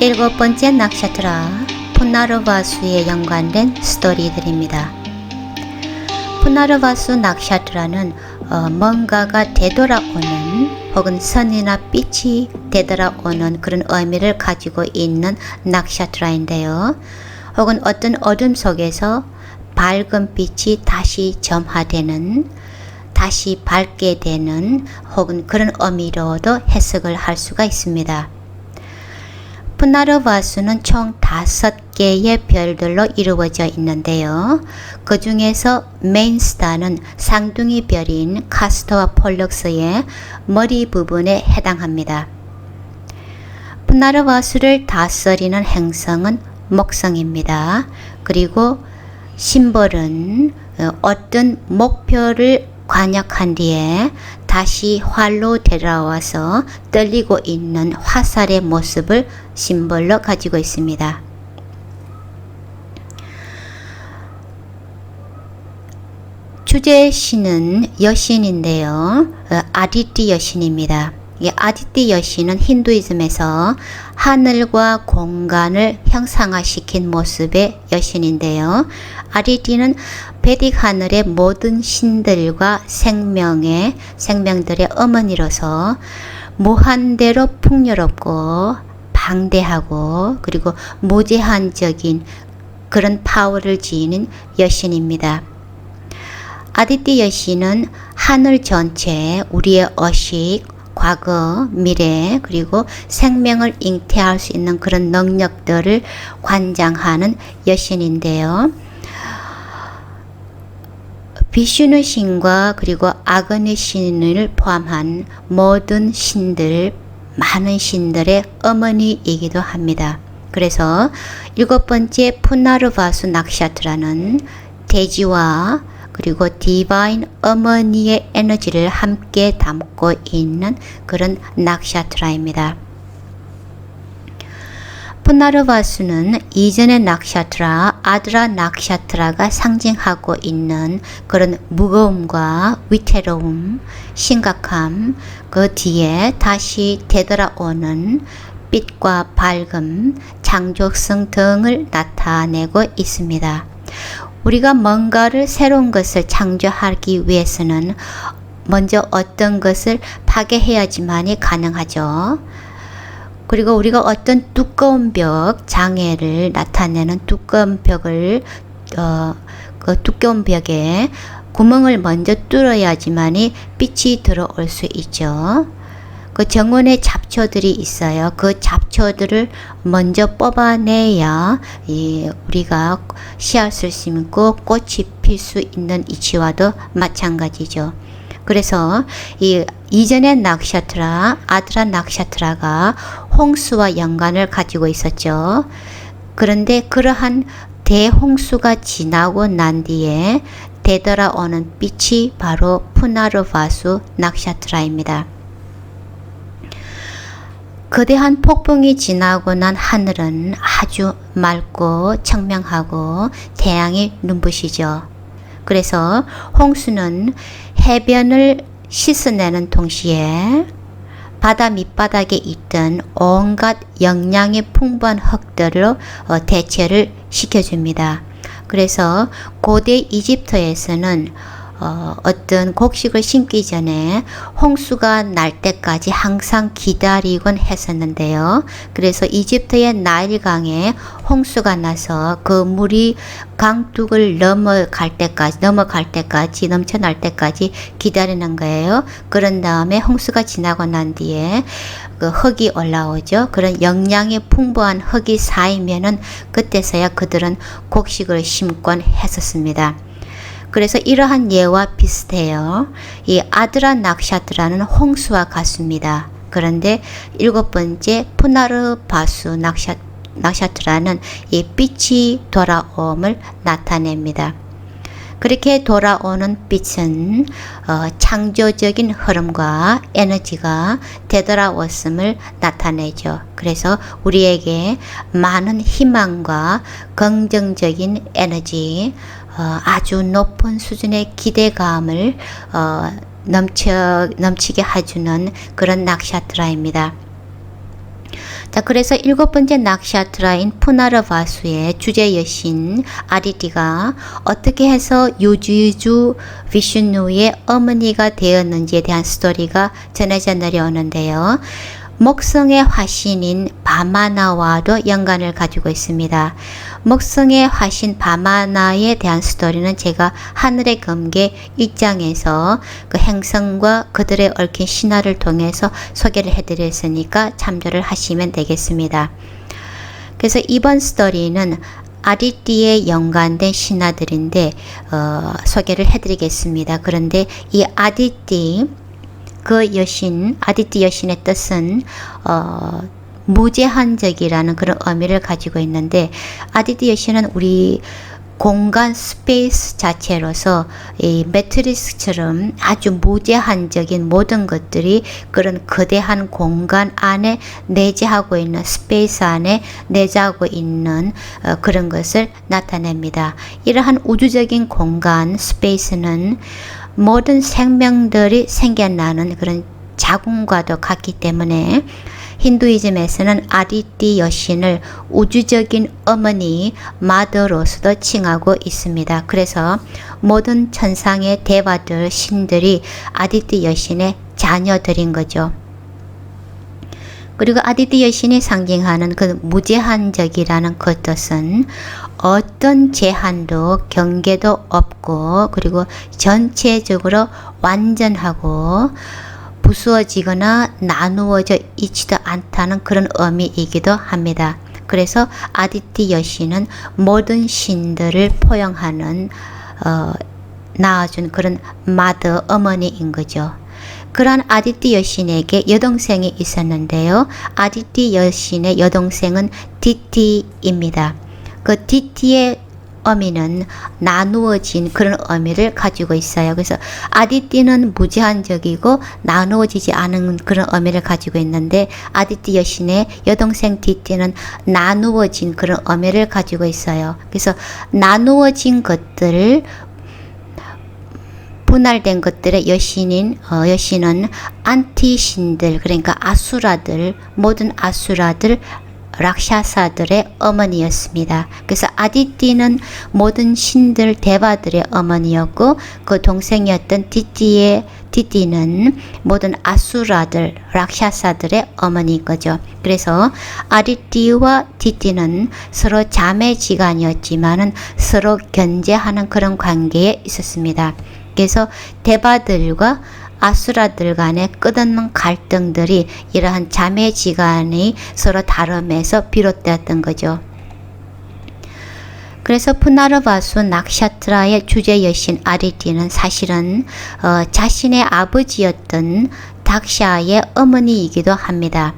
일곱 번째 낚샤트라 푸나르바수에 연관된 스토리들입니다. 푸나르바수 낚샤트라는 어, 뭔가가 되돌아오는 혹은 선이나 빛이 되돌아오는 그런 의미를 가지고 있는 낚샤트라인데요. 혹은 어떤 어둠 속에서 밝은 빛이 다시 점화되는 다시 밝게 되는 혹은 그런 의미로도 해석을 할 수가 있습니다. 푸나르바수는 총 다섯 개의 별들로 이루어져 있는데요. 그 중에서 메인스타는 쌍둥이 별인 카스터와 폴럭스의 머리 부분에 해당합니다. 푸나르바수를 다스리는 행성은 목성입니다. 그리고 심벌은 어, 어떤 목표를 관역한 뒤에 다시 활로 되돌아와서 떨리고 있는 화살의 모습을 심벌로 가지고 있습니다. 주제 신은 여신인데요. 어, 아디티 여신입니다. 이 아디티 여신은 힌두이즘에서 하늘과 공간을 형상화시킨 모습의 여신인데요. 아디티는 베딕 하늘의 모든 신들과 생명의 생명들의 어머니로서 무한대로 풍요롭고 방대하고 그리고 무제한적인 그런 파워를 지니는 여신입니다. 아디티 여신은 하늘 전체 우리의 어식, 과거, 미래, 그리고 생명을 잉태할 수 있는 그런 능력들을 관장하는 여신인데요. 비슈누 신과 그리고 아그니 신을 포함한 모든 신들, 많은 신들의 어머니이기도 합니다. 그래서 일곱 번째 푸나르바수 낙샤트라는 대지와 그리고 디바인 어머니의 에너지를 함께 담고 있는 그런 낙샤트라입니다. 푸나르바수는 이전의 낙샤트라, 아드라 낙샤트라가 상징하고 있는 그런 무거움과 위태로움, 심각함, 그 뒤에 다시 되돌아오는 빛과 밝음, 창조성 등을 나타내고 있습니다. 우리가 뭔가를 새로운 것을 창조하기 위해서는 먼저 어떤 것을 파괴해야지만이 가능하죠. 그리고 우리가 어떤 두꺼운 벽, 장애를 나타내는 두꺼운 벽을, 어, 그 두꺼운 벽에 구멍을 먼저 뚫어야지만이 빛이 들어올 수 있죠. 그 정원에 잡초들이 있어요. 그 잡초들을 먼저 뽑아내야 이 우리가 씨앗을 심고 꽃이 필 수 있는 이치와도 마찬가지죠. 그래서 이 이전의 낙샤트라, 아드라 낙샤트라가 홍수와 연관을 가지고 있었죠. 그런데 그러한 대홍수가 지나고 난 뒤에 되돌아오는 빛이 바로 푸나르바수 낙샤트라입니다. 거대한 폭풍이 지나고 난 하늘은 아주 맑고 청명하고 태양이 눈부시죠. 그래서 홍수는 해변을 씻어내는 동시에 바다 밑바닥에 있던 온갖 영양이 풍부한 흙들로 어, 대체를 시켜줍니다. 그래서 고대 이집트에서는 어, 어떤 곡식을 심기 전에 홍수가 날 때까지 항상 기다리곤 했었는데요. 그래서 이집트의 나일강에 홍수가 나서 그 물이 강둑을 넘어갈 때까지 넘어갈 때까지 넘쳐날 때까지 기다리는 거예요. 그런 다음에 홍수가 지나고 난 뒤에 그 흙이 올라오죠. 그런 영양이 풍부한 흙이 쌓이면은 그때서야 그들은 곡식을 심곤 했었습니다. 그래서 이러한 예와 비슷해요. 이 아드라 낙샤트라는 홍수와 같습니다. 그런데 일곱 번째 푸나르 바수 낙샤, 낙샤트라는 이 빛이 돌아옴을 나타냅니다. 그렇게 돌아오는 빛은 어, 창조적인 흐름과 에너지가 되돌아왔음을 나타내죠. 그래서 우리에게 많은 희망과 긍정적인 에너지, 어, 아주 높은 수준의 기대감을 어, 넘쳐, 넘치게 해주는 그런 낚샤트라입니다. 자, 그래서 일곱 번째 낙샤트라인 푸나르바수의 주제 여신 아리티가 어떻게 해서 유주유주 비슈누의 어머니가 되었는지에 대한 스토리가 전해져 내려오는데요. 목성의 화신인 바마나와도 연관을 가지고 있습니다. 목성의 화신 바마나에 대한 스토리는 제가 하늘의 검계 1장에서 그 행성과 그들의 얽힌 신화를 통해서 소개를 해드렸으니까 참조를 하시면 되겠습니다. 그래서 이번 스토리는 아디띠에 연관된 신화들인데 어, 소개를 해드리겠습니다. 그런데 이 아디띠 그 여신 아디띠 여신의 뜻은 어, 무제한적이라는 그런 의미를 가지고 있는데 아디띠 여신은 우리 공간 스페이스 자체로서 이 매트리스처럼 아주 무제한적인 모든 것들이 그런 거대한 공간 안에 내재하고 있는 스페이스 안에 내재하고 있는 어, 그런 것을 나타냅니다. 이러한 우주적인 공간 스페이스는 모든 생명들이 생겨나는 그런 자궁과도 같기 때문에 힌두이즘에서는 아디띠 여신을 우주적인 어머니 마더로서도 칭하고 있습니다. 그래서 모든 천상의 대화들 신들이 아디띠 여신의 자녀들인 거죠. 그리고 아디띠 여신이 상징하는 그 무제한적이라는 그 뜻은 어떤 제한도 경계도 없고 그리고 전체적으로 완전하고 부수어지거나 나누어져 있지도 않다는 그런 의미이기도 합니다. 그래서 아디띠 여신은 모든 신들을 포용하는 어, 낳아준 그런 마더 어머니인 거죠. 그러한 아디띠 여신에게 여동생이 있었는데요. 아디띠 여신의 여동생은 디티입니다. 그 디티의 의미는 나누어진 그런 의미를 가지고 있어요. 그래서 아디띠는 무제한적이고 나누어지지 않은 그런 의미를 가지고 있는데 아디띠 여신의 여동생 디띠는 나누어진 그런 의미를 가지고 있어요. 그래서 나누어진 것들을 분할된 것들의 여신인 어, 여신은 안티신들 그러니까 아수라들 모든 아수라들 락샤사들의 어머니였습니다. 그래서 아디띠는 모든 신들 대바들의 어머니였고 그 동생이었던 디띠의 디띠는 모든 아수라들 락샤사들의 어머니인 거죠. 그래서 아디띠와 디띠는 서로 자매지간이었지만은 서로 견제하는 그런 관계에 있었습니다. 그래서 대바들과 아수라들 간의 끝없는 갈등들이 이러한 자매지간의 서로 다름에서 비롯되었던 거죠. 그래서 푸나르바수 낙샤트라의 주제 여신 아리티는 사실은 어, 자신의 아버지였던 닥샤의 어머니이기도 합니다.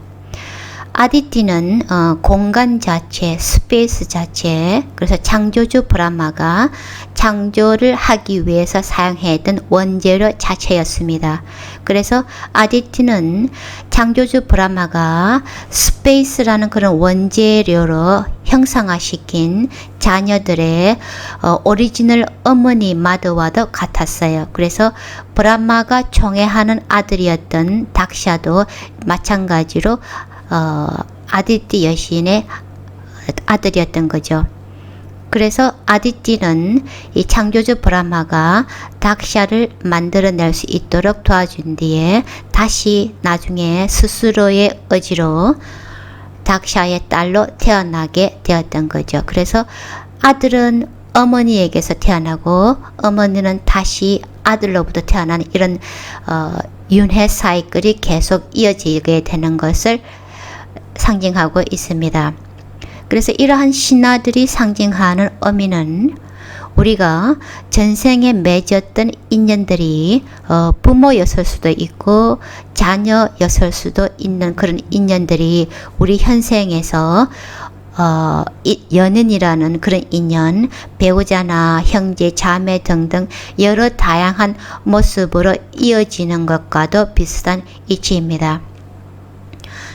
아디티는 어, 공간 자체, 스페이스 자체, 그래서 창조주 브라마가 창조를 하기 위해서 사용했던 원재료 자체였습니다. 그래서 아디티는 창조주 브라마가 스페이스라는 그런 원재료로 형상화시킨 자녀들의 어, 오리지널 어머니 마드와도 같았어요. 그래서 브라마가 총애하는 아들이었던 닥샤도 마찬가지로 어, 아디띠 여신의 아들이었던 거죠. 그래서 아디띠는 이 창조주 브라마가 닥샤를 만들어낼 수 있도록 도와준 뒤에 다시 나중에 스스로의 의지로 닥샤의 딸로 태어나게 되었던 거죠. 그래서 아들은 어머니에게서 태어나고 어머니는 다시 아들로부터 태어나는 이런 어, 윤회 사이클이 계속 이어지게 되는 것을 상징하고 있습니다. 그래서 이러한 신화들이 상징하는 의미는 우리가 전생에 맺었던 인연들이 어, 부모였을 수도 있고 자녀였을 수도 있는 그런 인연들이 우리 현생에서 어, 연인이라는 그런 인연, 배우자나 형제, 자매 등등 여러 다양한 모습으로 이어지는 것과도 비슷한 이치입니다.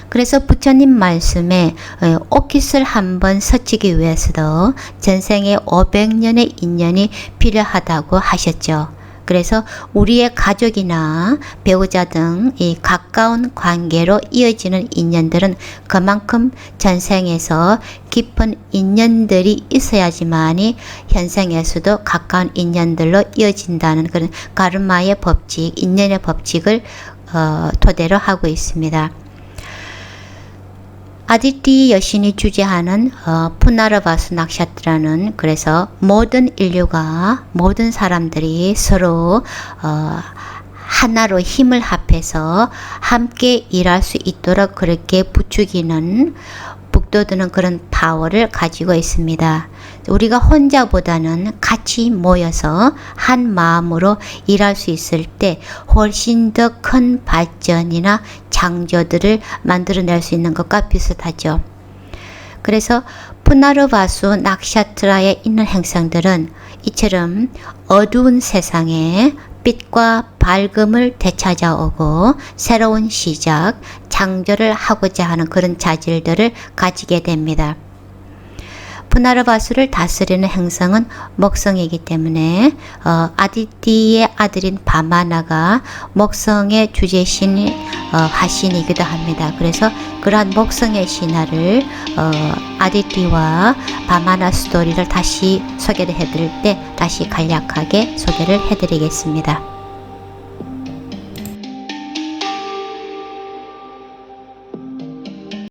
그래서 부처님 말씀에 어, 오킷을 한번 서치기 위해서도 전생에 500년의 인연이 필요하다고 하셨죠. 그래서 우리의 가족이나 배우자 등 이 가까운 관계로 이어지는 인연들은 그만큼 전생에서 깊은 인연들이 있어야지만이 현생에서도 가까운 인연들로 이어진다는 그런 가르마의 법칙, 인연의 법칙을 어, 토대로 하고 있습니다. 아디티 여신이 주재하는 어, 푸나르바스 낙샤트라는 그래서 모든 인류가 모든 사람들이 서로 어, 하나로 힘을 합해서 함께 일할 수 있도록 그렇게 부추기는 북돋우는 그런 파워를 가지고 있습니다. 우리가 혼자보다는 같이 모여서 한 마음으로 일할 수 있을 때 훨씬 더 큰 발전이나 창조들을 만들어낼 수 있는 것과 비슷하죠. 그래서 푸나르바수 낙샤트라에 있는 행성들은 이처럼 어두운 세상에 빛과 밝음을 되찾아오고 새로운 시작, 창조를 하고자 하는 그런 자질들을 가지게 됩니다. 푸나르바수를 다스리는 행성은 목성이기 때문에 어, 아디티의 아들인 바마나가 목성의 주제신 어, 화신이기도 합니다. 그래서 그러한 목성의 신화를 어, 아디티와 바마나 스토리를 다시 소개를 해드릴 때 다시 간략하게 소개를 해드리겠습니다.